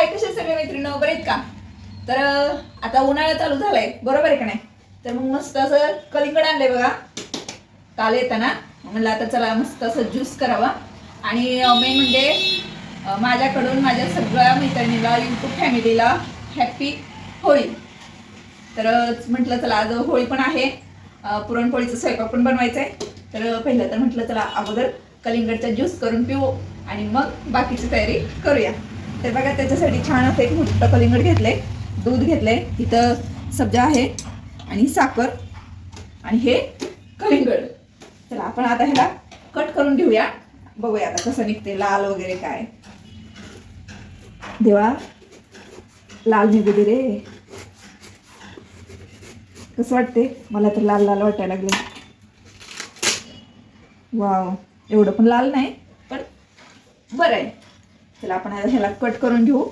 हाय कसे सगळे मैत्रिणी? बरे आहेत का? तर आता उन्हाळा चालू झालाय. बरोबर आहे का नाही? तर मग मस्त असं कलिंगड आणलंय बघा. काल येताना. म्हणलं आता चला मस्त असं ज्यूस करावा. आणि मेन म्हणजे माझ्याकडून माझ्या सगळ्या मैत्रिणीला युट्यूब फॅमिलीला हॅपी होळी. तर म्हटलं चला आज होळी पण आहे. पुरणपोळीचा स्वयंपाक पण बनवायचा आहे तर पहिलं तर म्हटलं चला अगोदर कलिंगडचा ज्यूस करून पिऊ आणि मग बाकीची तयारी करूया. तर बघा त्याच्यासाठी छान असं एक मोठं कलिंगड घेतलंय. दूध घेतलंय. इथं सब्जा आहे आणि साखर आणि हे कलिंगड. चला आपण आता ह्याला कट करून घेऊया. बघूया आता कसं निघते लाल वगैरे काय. देवा लाल निघू दे रे. कसं वाटते मला तर लाल लाल वाटायला लागले वाव एवढं पण लाल नाही पण बरं आहे. त्याला आपण ह्याला कट करून घेऊ.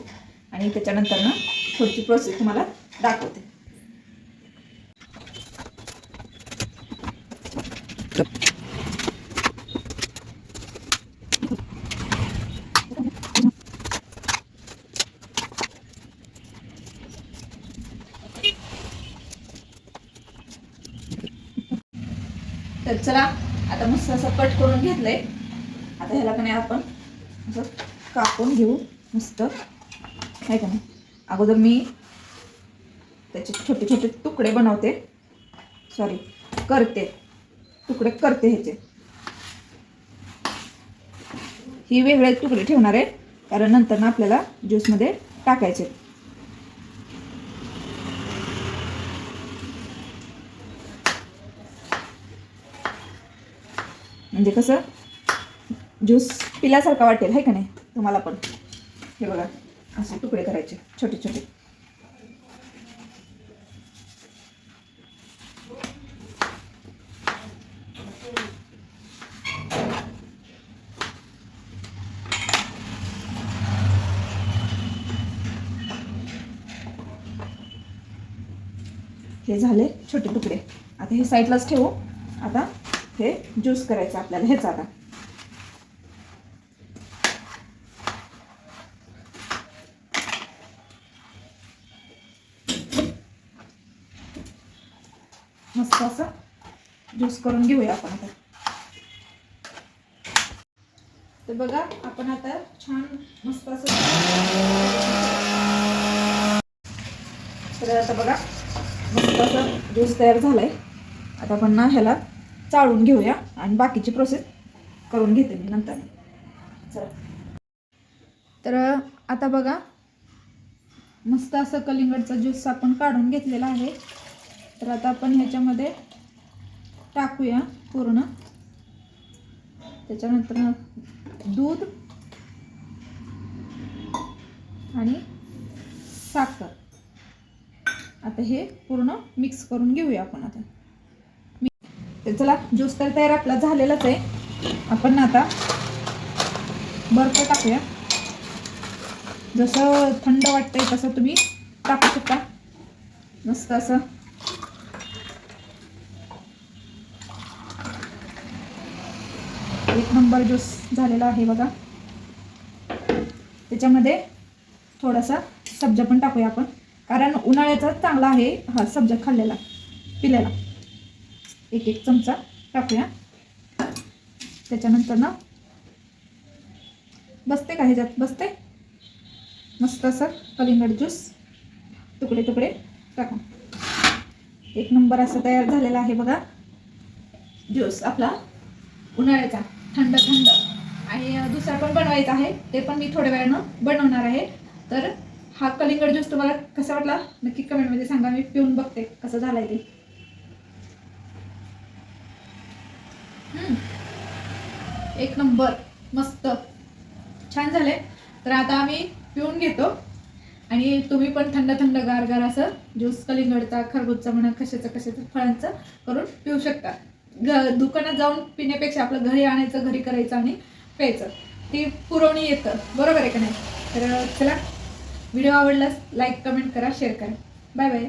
आणि त्याच्यानंतर ना पुढची प्रोसेस तुम्हाला दाखवते. तर चला आता मस्त असं कट करून घेतलंय. आता ह्याला पण आपण असं कापून घेऊ मस्त. आहे का नाही? अगोदर मी त्याचे छोटे छोटे तुकडे बनवते. सॉरी करते. तुकडे करते ह्याचे. ही वेगळे तुकडे ठेवणार आहे. कारण नंतर ना आपल्याला ज्यूसमध्ये टाकायचे. म्हणजे कसं? ज्यूस पिल्यासारखा वाटेल आहे का नाही? तुम्हाला पण. हे बघा असे तुकडे करायचे छोटे छोटे. हे झाले छोटे तुकडे. आता हे साईडलाच ठेवू. आता हे ज्यूस करायचं आपल्याला हेच आता. मस्त असं ज्यूस करून घेऊया आपण आता. तर बघा आपण आता छान मस्त असं तर आता बघा मस्त असं ज्यूस तयार झालाय. आता आपण ना ह्याला चाळून घेऊया आणि बाकीची प्रोसेस करून घेते मी नंतर. चला. तर आता बघा मस्त असं कलिंगडचा ज्यूस आपण काढून घेतलेला आहे. तर आता आपण ह्याच्यामध्ये टाकूया पूर्ण. त्याच्यानंतर दूध आणि साखर. आता हे पूर्ण मिक्स करून घेऊया आपण आता. तर चला ज्यूस तर तयार आपला झालेलाच आहे. आपण आता बर्फ टाकूया. जसं थंड वाटतंय तसं तुम्ही टाकू शकता. मस्त असं एक नंबर ज्यूस झालेला आहे बघा. त्याच्यामध्ये थोडासा सब्जा पण टाकूया आपण. कारण उन्हाळ्याचा चांगला आहे हा सब्जा खाल्लेला पिलेला. एक एक चमचा टाकूया. त्याच्यानंतर ना बसते का ह्याच्यात? बसते? मस्त असं कलिंगड ज्यूस. तुकडे तुकडे टाका. एक नंबर असं तयार झालेला आहे बघा. ज्यूस आपला उन्हाळ्याचा. थंड थंड. आणि दुसरा पण बनवायचा आहे. ते पण मी थोड्या वेळानं बनवणार आहे. तर हा कलिंगड ज्यूस तुम्हाला कसा वाटला? नक्की कमेंटमध्ये सांगा. मी पिऊन बघते कसं झालंय ते. एक नंबर. मस्त. छान झाले तर आता आम्ही पिऊन घेतो. आणि तुम्ही पण थंड थंड गार गार असं ज्यूस कलिंगडचा खरबूजचा म्हणा कशाचं कशाचं फळांचं करून पिऊ शकता. दुकानात जाऊन पिण्यापेक्षा आपलं घरी आणायचं घरी करायचं आणि प्यायचं. ती पुरवणी येतं. बरोबर आहे का नाही? तर चला. व्हिडिओ आवडलास लाईक कमेंट करा शेअर करा. Bye bye